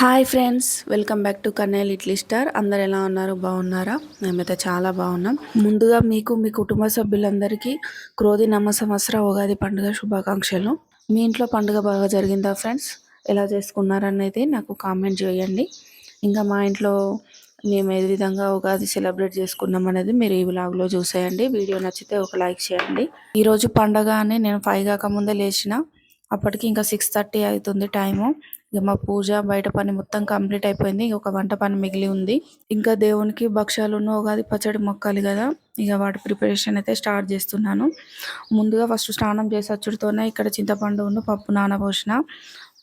Hi friends welcome back to Kannayya Idli star. అందరు ఎలా ఉన్నారు? బాగున్నారా? మేమైతే చాలా బాగున్నాం. ముందుగా మీకు మీ కుటుంబ సభ్యులందరికీ క్రోధి నమ్మ సంవత్సర ఉగాది పండుగ శుభాకాంక్షలు. మీ ఇంట్లో పండుగ బాగా జరిగిందా ఫ్రెండ్స్? ఎలా చేసుకున్నారని అయితే నాకు కామెంట్ చేయండి. ఇంకా మా ఇంట్లో మేము ఏ విధంగా ఉగాది సెలబ్రేట్ చేసుకున్నాం అనేది మీరు ఈ వ్లాగ్లో చూసేయండి. వీడియో నచ్చితే ఒక లైక్ చేయండి. ఈరోజు పండగ అని నేను ఫైవ్ కాకముందే లేచిన అప్పటికి ఇంకా సిక్స్ థర్టీ అవుతుంది టైము. ఇక మా పూజ బయట పని మొత్తం కంప్లీట్ అయిపోయింది. ఇక ఒక వంట పని మిగిలి ఉంది. ఇంకా దేవునికి భక్ష్యాలును ఉగాది పచ్చడి మొక్కాలి కదా. ఇక వాటి ప్రిపరేషన్ అయితే స్టార్ట్ చేస్తున్నాను. ముందుగా ఫస్ట్ స్నానం చేసి అచ్చుడితోనే ఇక్కడ చింతపండు ఉన్న పప్పు నానబోసిన.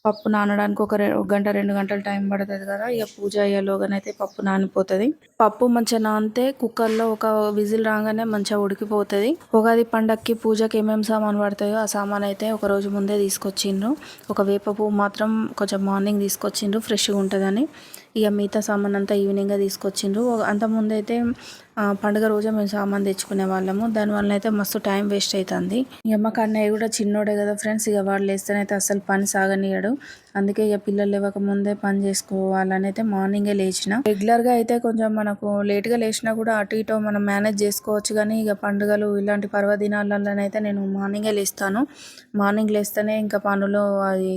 పప్పు నానడానికి ఒక ఒక గంట రెండు గంటలు టైం పడుతుంది కదా. ఇక పూజ అయ్యేలోగానైతే పప్పు నానిపోతుంది. పప్పు మంచిగా నానితే కుక్కర్లో ఒక విజిల్ రాగానే మంచిగా ఉడికిపోతుంది. ఉగాది పండక్కి పూజకి ఏమేమి సామాన్ పడతాయో ఆ సామాన్ అయితే ఒక రోజు ముందే తీసుకొచ్చిండ్రు. ఒక వేప పువ్వు మాత్రం కొంచెం మార్నింగ్ తీసుకొచ్చిండ్రు ఫ్రెష్గా ఉంటుందని. ఇక మిగతా సామాన్ అంతా ఈవినింగ్గా తీసుకొచ్చిండ్రు. అంతకుముందు అయితే పండుగ రోజే మేము సామాన్ తెచ్చుకునే వాళ్ళము. దానివల్ల అయితే మస్తు టైం వేస్ట్ అవుతుంది ఇక మా కన్నయ్య కూడా చిన్నోడే కదా ఫ్రెండ్స్ ఇక వాళ్ళు లేస్తేనైతే అసలు పని సాగనీయడు. అందుకే ఇక పిల్లలు లేవక ముందే పని చేసుకోవాలని అయితే మార్నింగే లేచిన. రెగ్యులర్గా అయితే కొంచెం మనకు లేట్గా లేచినా కూడా అటు ఇటు మనం మేనేజ్ చేసుకోవచ్చు కానీ ఇక పండుగలు ఇలాంటి పర్వదినాలలోనైతే నేను మార్నింగే లేస్తాను. మార్నింగ్ లేస్తేనే ఇంకా పనులు అది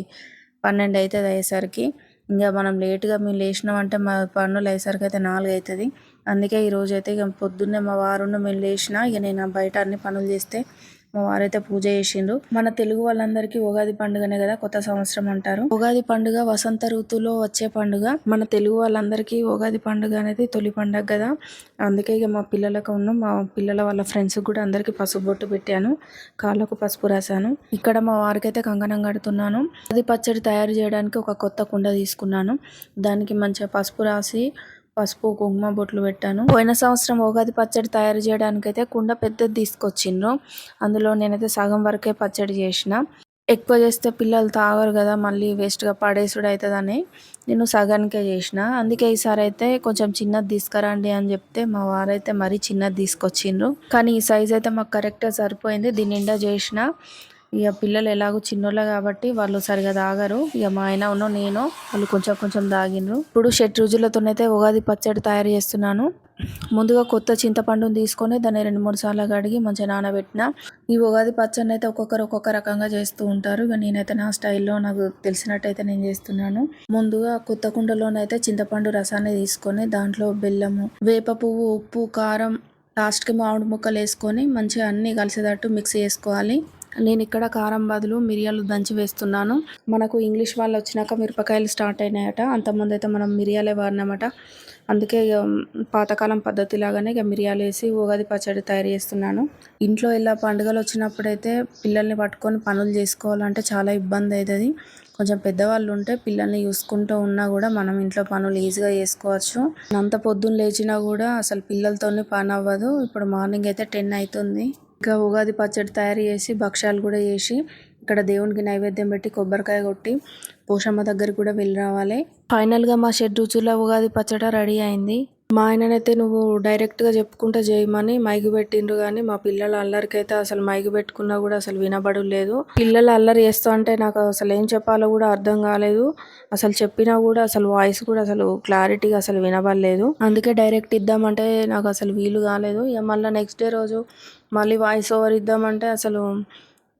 పన్నెండు అవుతుంది అయ్యేసరికి. ఇంకా మనం లేట్గా మేము లేచినామంటే మా పనులు అయ్యేసరికి అయితే నాలుగు అవుతుంది అందుకే ఈరోజు అయితే ఇక పొద్దున్నే మా వారున్న మేము లేచినా ఇక నేను బయట అన్ని పనులు చేస్తే మా వారైతే పూజ చేసిండ్రు. మన తెలుగు వాళ్ళందరికీ ఉగాది పండుగనే కదా కొత్త సంవత్సరం అంటారు. ఉగాది పండుగ వసంత ఋతువులో వచ్చే పండుగ. మన తెలుగు వాళ్ళందరికీ ఉగాది పండుగ అనేది తొలి పండుగ కదా. అందుకే ఇక మా పిల్లలకు ఉన్న మా పిల్లల వాళ్ళ ఫ్రెండ్స్కి కూడా అందరికీ పసుపు బొట్టు పెట్టాను. కాళ్ళకు పసుపు రాశాను. ఇక్కడ మా వారికైతే కంకణం కడుతున్నాను. అది పచ్చడి తయారు చేయడానికి ఒక కొత్త కుండ తీసుకున్నాను. దానికి మంచిగా పసుపు రాసి పసుపు కుంకుమ బొట్లు పెట్టాను. పోయిన సంవత్సరం ఉగాది పచ్చడి తయారు చేయడానికైతే కుండ పెద్దది తీసుకొచ్చిండ్రు. అందులో నేనైతే సగం వరకే పచ్చడి చేసిన. ఎక్కువ చేస్తే పిల్లలు తాగరు కదా మళ్ళీ వేస్ట్గా పడేసుడు అవుతుందని నేను సగానికే చేసిన. అందుకే ఈసారి అయితే కొంచెం చిన్నది తీసుకురండి అని చెప్తే మా వారైతే మరీ చిన్నది తీసుకొచ్చిండ్రు. కానీ ఈ సైజ్ అయితే మాకు కరెక్ట్గా సరిపోయింది. దీని నిండా చేసిన. ఇక పిల్లలు ఎలాగో చిన్నోళ్ళ కాబట్టి వాళ్ళు సరిగా తాగరు. ఇక మా ఆయన ఉన్న నేను వాళ్ళు కొంచెం కొంచెం తాగిండ్రు. ఇప్పుడు షెట్ రుజులతోనైతే ఉగాది పచ్చడి తయారు చేస్తున్నాను. ముందుగా కొత్త చింతపండుని తీసుకొని దాన్ని రెండు మూడు సార్లు కడిగి మంచిగా నానబెట్టిన. ఈ ఉగాది పచ్చడిని అయితే ఒక్కొక్కరు ఒక్కొక్క రకంగా చేస్తూ ఉంటారు. ఇక నేనైతే నా స్టైల్లో నాకు తెలిసినట్టయితే నేను చేస్తున్నాను. ముందుగా కొత్త కుండలోనైతే చింతపండు రసాన్ని తీసుకొని దాంట్లో బెల్లము వేప పువ్వు ఉప్పు కారం లాస్ట్కి మామిడి ముక్కలు వేసుకొని మంచిగా అన్నీ కలిసేటట్టు మిక్స్ చేసుకోవాలి. నేను ఇక్కడ కారం బదులు మిరియాలు దంచి వేస్తున్నాను. మనకు ఇంగ్లీష్ వాళ్ళు వచ్చినాక మిరపకాయలు స్టార్ట్ అయినాయట. అంతకుముందు అయితే మనం మిరియాలే వాడినామట. అందుకే ఇక పాతకాలం పద్ధతి లాగానే ఇక మిరియాలు వేసి ఉగాది పచ్చడి తయారు చేస్తున్నాను. ఇంట్లో ఇలా పండుగలు వచ్చినప్పుడైతే పిల్లల్ని పట్టుకొని పనులు చేసుకోవాలంటే చాలా ఇబ్బంది అవుతుంది కొంచెం పెద్దవాళ్ళు ఉంటే పిల్లల్ని చూసుకుంటూ ఉన్నా కూడా మనం ఇంట్లో పనులు ఈజీగా చేసుకోవచ్చు. అంత పొద్దున్న లేచినా కూడా అసలు పిల్లలతోనే పని అవ్వదు. ఇప్పుడు మార్నింగ్ అయితే టెన్ అవుతుంది. ఇంకా ఉగాది పచ్చడి తయారు చేసి భక్ష్యాలు కూడా చేసి ఇక్కడ దేవునికి నైవేద్యం పెట్టి కొబ్బరికాయ కొట్టి పోషమ్మ దగ్గరికి కూడా వెళ్ళి రావాలి. ఫైనల్గా మా షెడ్ రుచుల ఉగాది పచ్చడి రెడీ అయింది. మా ఆయననైతే నువ్వు డైరెక్ట్గా చెప్పుకుంటా చేయమని మైకి పెట్టిండ్రు కానీ మా పిల్లల అల్లరికైతే అసలు మైకి పెట్టుకున్నా కూడా అసలు వినబడు లేదు పిల్లలు అల్లరి చేస్తా అంటే నాకు అసలు ఏం చెప్పాలో కూడా అర్థం కాలేదు. అసలు చెప్పినా కూడా అసలు వాయిస్ కూడా అసలు క్లారిటీగా అసలు వినబడలేదు. అందుకే డైరెక్ట్ ఇద్దామంటే నాకు అసలు వీలు కాలేదు. ఇక మళ్ళీ నెక్స్ట్ డే రోజు మళ్ళీ వాయిస్ ఓవర్ ఇద్దామంటే అసలు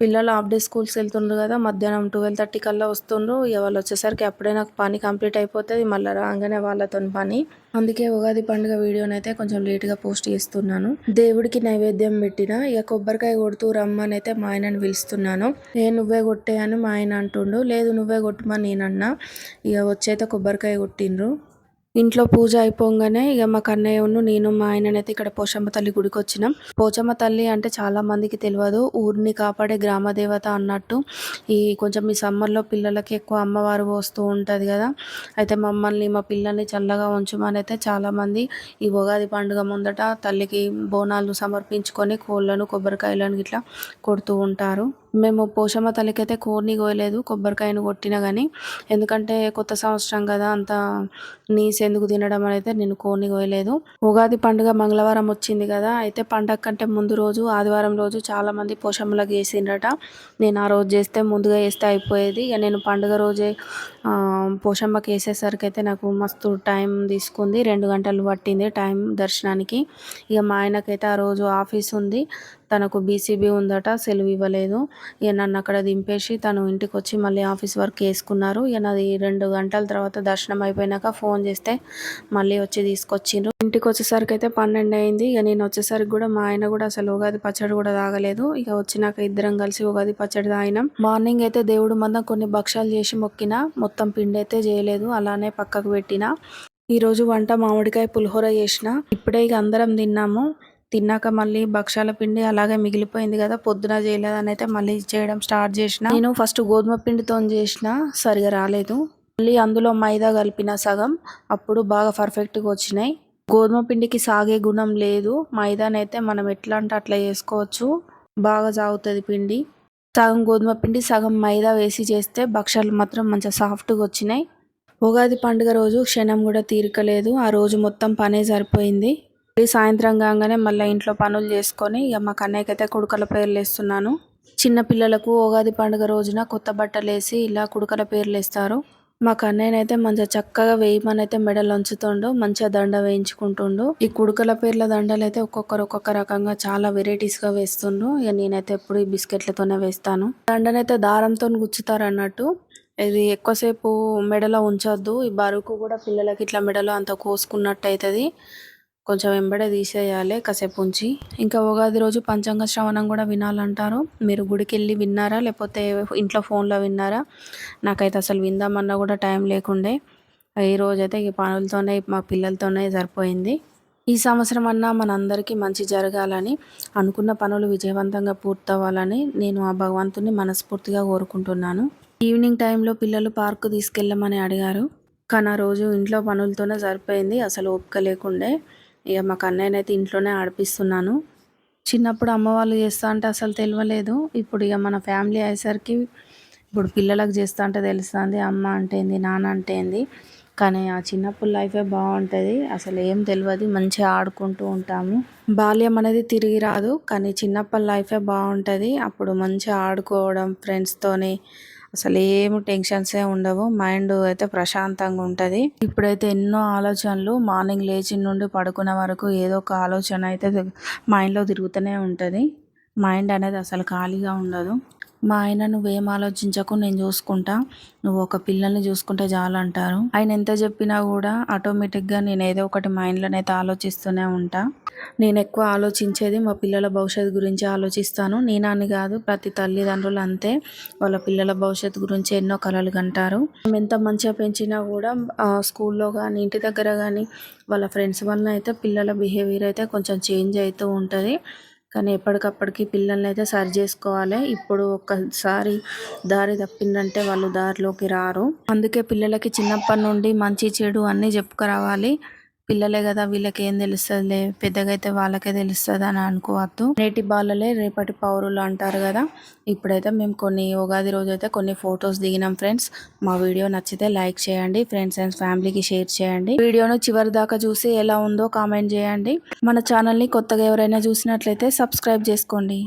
పిల్లలు హాఫ్ డే స్కూల్స్ వెళ్తుండ్రు కదా మధ్యాహ్నం ట్వెల్వ్ థర్టీ కల్లా వస్తుండ్రు. ఇక వాళ్ళు వచ్చేసరికి అప్పుడే నాకు పని కంప్లీట్ అయిపోతుంది మళ్ళీ రాగానే వాళ్ళతో పని. అందుకే ఉగాది పండుగ వీడియోనైతే కొంచెం లేట్గా పోస్ట్ చేస్తున్నాను. దేవుడికి నైవేద్యం పెట్టిన ఇక కొబ్బరికాయ కొడుతూ రమ్మని అయితే మా ఆయనని పిలుస్తున్నాను. ఏ నువ్వే కొట్టే అని మా ఆయన అంటుండు. లేదు నువ్వే కొట్టమని నేనన్నా. ఇక వచ్చైతే కొబ్బరికాయ కొట్టిండ్రు. ఇంట్లో పూజ అయిపోగానే ఇక మా కన్నయ్యను నేను మా ఆయననైతే ఇక్కడ పోచమ్మ తల్లి గుడికి వచ్చినాం పోచమ్మ తల్లి అంటే చాలా మందికి తెలియదు. ఊరిని కాపాడే గ్రామ దేవత అన్నట్టు ఈ కొంచెం ఈ సమ్మర్లో పిల్లలకి ఎక్కువ అమ్మవారు వస్తూ ఉంటుంది కదా. అయితే మమ్మల్ని మా పిల్లల్ని చల్లగా ఉంచమని అయితే చాలామంది ఈ ఉగాది పండుగ ముందట తల్లికి బోనాలు సమర్పించుకొని కోళ్ళను కొబ్బరికాయలను ఇట్లా కొడుతూ ఉంటారు. మేము పోషమ్మ తల్లికైతే కోరిని కోయలేదు కొబ్బరికాయను కొట్టినా కానీ ఎందుకంటే కొత్త సంవత్సరం కదా అంత నీస్ ఎందుకు తినడం అయితే నేను కోరిని కోయలేదు. ఉగాది పండుగ మంగళవారం వచ్చింది కదా అయితే పండగ కంటే ముందు రోజు ఆదివారం రోజు చాలా మంది పోషమ్మలకు చేసిండ్రట. నేను ఆ రోజు చేస్తే ముందుగా చేస్తే అయిపోయేది. ఇక నేను పండుగ రోజే పోషమ్మకి వేసేసరికి అయితే నాకు మస్తు టైం తీసుకుంది. రెండు గంటలు పట్టింది టైం దర్శనానికి. ఇక మా ఆయనకైతే ఆ రోజు ఆఫీస్ ఉంది. తనకు బీసీబీ ఉందట సెలవు ఇవ్వలేదు. ఇక నన్ను అక్కడ దింపేసి తను ఇంటికి వచ్చి మళ్ళీ ఆఫీస్ వర్క్ వేసుకున్నారు ఇక నాది రెండు గంటల తర్వాత దర్శనం అయిపోయినాక ఫోన్ చేస్తే మళ్ళీ వచ్చి తీసుకొచ్చిండ్రు. ఇంటికి వచ్చేసరికి అయితే పన్నెండు అయింది. ఇక నేను వచ్చేసరికి కూడా మా ఆయన కూడా అసలు ఉగాది పచ్చడి కూడా తాగలేదు. ఇక వచ్చినాక ఇద్దరం కలిసి ఉగాది పచ్చడి తాగినాం. మార్నింగ్ అయితే దేవుడు మందం కొన్ని భక్షాలు చేసి మొక్కిన మొత్తం పిండి అయితే చేయలేదు అలానే పక్కకు పెట్టిన. ఈరోజు వంట మామిడికాయ పులిహోర చేసిన. ఇప్పుడే ఇక అందరం తిన్నాము. తిన్నాక మళ్ళీ భక్షాల పిండి అలాగే మిగిలిపోయింది కదా పొద్దున చేయలేదని అయితే మళ్ళీ చేయడం స్టార్ట్ చేసిన. నేను ఫస్ట్ గోధుమ పిండితో చేసిన సరిగా రాలేదు. మళ్ళీ అందులో మైదా కలిపిన సగం అప్పుడు బాగా పర్ఫెక్ట్గా వచ్చినాయి. గోధుమ పిండికి సాగే గుణం లేదు. మైదానైతే మనం ఎట్లా అంటే అట్లా చేసుకోవచ్చు. బాగా సాగుతుంది పిండి. సగం గోధుమ పిండి సగం మైదా వేసి చేస్తే భక్షాలు మాత్రం మంచిగా సాఫ్ట్గా వచ్చినాయి. ఉగాది పండుగ రోజు క్షణం కూడా తీరికలేదు. ఆ రోజు మొత్తం పనే సరిపోయింది. సాయంత్రం కాగానే మళ్ళీ ఇంట్లో పనులు చేసుకొని ఇక మా కన్నయ్యకి అయితే కుడుకల పేర్లు వేస్తున్నాను. చిన్న పిల్లలకు ఉగాది పండుగ రోజున కొత్త బట్టలు వేసి ఇలా కుడుకల పేర్లు వేస్తారు. మా కన్నయ్యనైతే మంచిగా చక్కగా వేయమని అయితే మెడలు ఉంచుతుండు మంచిగా దండ వేయించుకుంటుండు. ఈ కుడుకల పేర్ల దండలు అయితే ఒక్కొక్కరు ఒక్కొక్క రకంగా చాలా వెరైటీస్గా వేస్తుండ్రు ఇక నేనైతే ఎప్పుడు ఈ బిస్కెట్లతోనే వేస్తాను. దండనైతే దారంతో గుచ్చుతారు అన్నట్టు ఇది ఎక్కువసేపు మెడలో ఉంచొద్దు. ఈ బరుకు కూడా పిల్లలకి ఇట్లా మెడలో అంత కోసుకున్నట్టు అవుతుంది కొంచెం వెంబడే తీసేయాలి కాసేపు ఉంచి. ఇంకా ఉగాది రోజు పంచాంగ శ్రవణం కూడా వినాలంటారు. మీరు గుడికి వెళ్ళి విన్నారా? లేకపోతే ఇంట్లో ఫోన్లో విన్నారా? నాకైతే అసలు విందామన్నా కూడా టైం లేకుండే. ఈ రోజైతే ఈ పనులతోనే మా పిల్లలతోనే సరిపోయింది. ఈ సంవత్సరం అన్నా మనందరికీ మంచి జరగాలని అనుకున్న పనులు విజయవంతంగా పూర్తవ్వాలని నేను ఆ భగవంతుని మనస్ఫూర్తిగా కోరుకుంటున్నాను. ఈవినింగ్ టైంలో పిల్లలు పార్కు తీసుకెళ్ళమని అడిగారు. కానీ ఆ రోజు ఇంట్లో పనులతోనే సరిపోయింది అసలు ఓపిక లేకుండే. ఇక మా కన్నయ్యనైతే ఇంట్లోనే ఆడిపిస్తున్నాను. చిన్నప్పుడు అమ్మ వాళ్ళు చేస్తా అంటే అసలు తెలియలేదు. ఇప్పుడు ఇక మన ఫ్యామిలీ అయ్యేసరికి ఇప్పుడు పిల్లలకు చేస్తా అంటే తెలుస్తుంది అమ్మ అంటే ఏంది నాన్న అంటే ఏంది. కానీ ఆ చిన్నప్పుడు లైఫే బాగుంటుంది. అసలు ఏం తెలియదు మంచిగా ఆడుకుంటూ ఉంటాము. బాల్యం అనేది తిరిగి రాదు కానీ చిన్నప్పటి లైఫే బాగుంటుంది. అప్పుడు మంచిగా ఆడుకోవడం ఫ్రెండ్స్తోని అసలు ఏం టెన్షన్సే ఉండవు. మైండ్ అయితే ప్రశాంతంగా ఉంటుంది. ఇప్పుడైతే ఎన్నో ఆలోచనలు మార్నింగ్ లేచి నుండి పడుకునే వరకు ఏదో ఒక ఆలోచన అయితే మైండ్లో తిరుగుతూనే ఉంటుంది. మైండ్ అనేది అసలు ఖాళీగా ఉండదు. మా ఆయన నువ్వేం ఆలోచించకు నేను చూసుకుంటా. నువ్వు ఒక పిల్లల్ని చూసుకుంటే చాలు అంటారు. ఆయన ఎంత చెప్పినా కూడా ఆటోమేటిక్గా నేను ఏదో ఒకటి మైండ్లోనైతే ఆలోచిస్తూనే ఉంటా. నేను ఎక్కువ ఆలోచించేది మా పిల్లల భవిష్యత్తు గురించి ఆలోచిస్తాను. నేనాని కాదు ప్రతి తల్లిదండ్రులు అంతే. వాళ్ళ పిల్లల భవిష్యత్తు గురించి ఎన్నో కలలు కంటారు. మేము ఎంత మంచిగా పెంచినా కూడా స్కూల్లో కానీ ఇంటి దగ్గర కానీ వాళ్ళ ఫ్రెండ్స్ వలన అయితే పిల్లల బిహేవియర్ అయితే కొంచెం చేంజ్ అవుతూ ఉంటుంది. కానీ ఎప్పటికప్పటికి పిల్లల్ని అయితే సరి చేసుకోవాలి. ఇప్పుడు ఒక్కసారి దారి తప్పిందంటే వాళ్ళు దారిలోకి రారు. అందుకే పిల్లలకి చిన్నప్పటి నుండి మంచి చెడు అన్నీ చెప్పుకురావాలి. పిల్లలే కదా వీళ్ళకి ఏం తెలుస్తుందిలే పెద్దగా అయితే వాళ్ళకే తెలుస్తుంది అని అనుకోవద్దు. నేటి బాలలే రేపటి పౌరులు అంటారు కదా. ఇప్పుడైతే మేము కొన్ని ఉగాది రోజు అయితే కొన్ని ఫొటోస్ దిగినాం ఫ్రెండ్స్. మా వీడియో నచ్చితే లైక్ చేయండి ఫ్రెండ్స్ అండ్ ఫ్యామిలీకి షేర్ చేయండి. వీడియోను చివరి దాకా చూసి ఎలా ఉందో కామెంట్ చేయండి. మన ఛానల్ని కొత్తగా ఎవరైనా చూసినట్లయితే సబ్స్క్రైబ్ చేసుకోండి.